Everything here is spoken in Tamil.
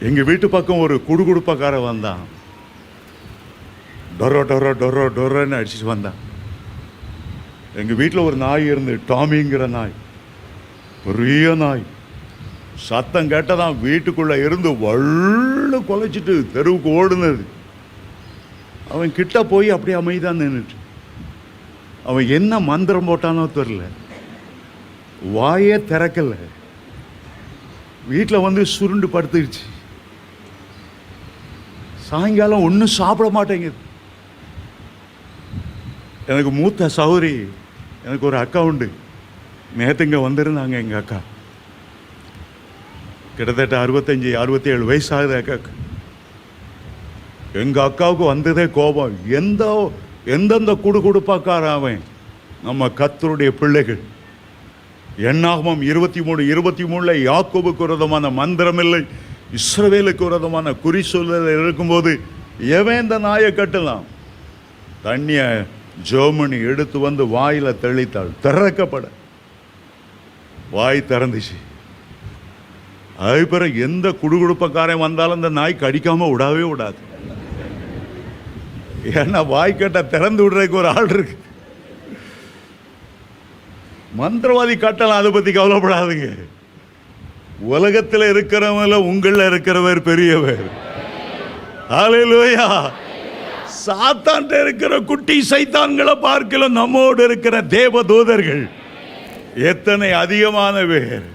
எங்கள் வீட்டு பக்கம் ஒரு குடுகுடுப்பக்காரன் வந்தான். டொரோ டொரோ டொரோ டொரோன்னு அடிச்சிட்டு வந்தான். எங்கள் வீட்டில் ஒரு நாய் இருந்து டாமிங்கிற நாய். பெரிய நாய். சத்தம் கேட்டதான் வீட்டுக்குள்ளே இருந்து வள்ளு குலைச்சிட்டு தெருவுக்கு ஓடுனது. அவன் கிட்ட போய் அப்படியே அமைதியாக நின்றுட்டு அவன் என்ன மந்திரம் போட்டானோ தெரில வாயே திறக்கல. வீட்டில் வந்து சுருண்டு படுத்துருச்சு. சாயங்காலம் ஒன்றும் சாப்பிட மாட்டேங்குது. எனக்கு மூத்த சௌரி எனக்கு ஒரு அக்கா உண்டு. நேற்று இங்கே வந்திருந்தாங்க எங்கள் அக்கா. கிட்டத்தட்ட அறுபத்தஞ்சி அறுபத்தி ஏழு வயசு ஆகுது அக்காவுக்கு எங்கள் அக்காவுக்கு வந்ததே கோபம். எந்த எந்தெந்த குடு குடுப்பாக்கார அவன்? நம்ம கத்தருடைய பிள்ளைகள். எண்ணாகமம் இருபத்தி மூணு இருபத்தி மூணில் யாக்கோபுக்கு விரதமான மந்திரம் இல்லை இஸ்ரவேலுக்கு விரதமான குறி சொல்ல இருக்கும்போது எவன் இந்த நாயை கட்டலாம்? தண்ணிய ஜோமணி எடுத்து வந்து வாயில தெளித்தாள். திறக்கப்பட. வாய் திறந்துச்சு. அது பிறகு எந்த குடுகுடுப்பக்காரன் வந்தாலும் இந்த நாய் கடிக்காம விடாவே விடாது. ஏன்னா வாய்க்கட்டை திறந்து விடுறதுக்கு ஒரு ஆள் இருக்கு. மந்திரவாதி கட்டலாம் அதை பத்தி கவலைப்படாதுங்க. உலகத்தில் இருக்கிறவங்கள உங்களில் இருக்கிறவர் பெரியவர். ஆலையிலோயா சாத்தான்கிட்ட இருக்கிற குட்டி சைத்தான்களை பார்க்கல நம்மோடு இருக்கிற தேவதூதர்கள். எத்தனை அதிகமான பேர்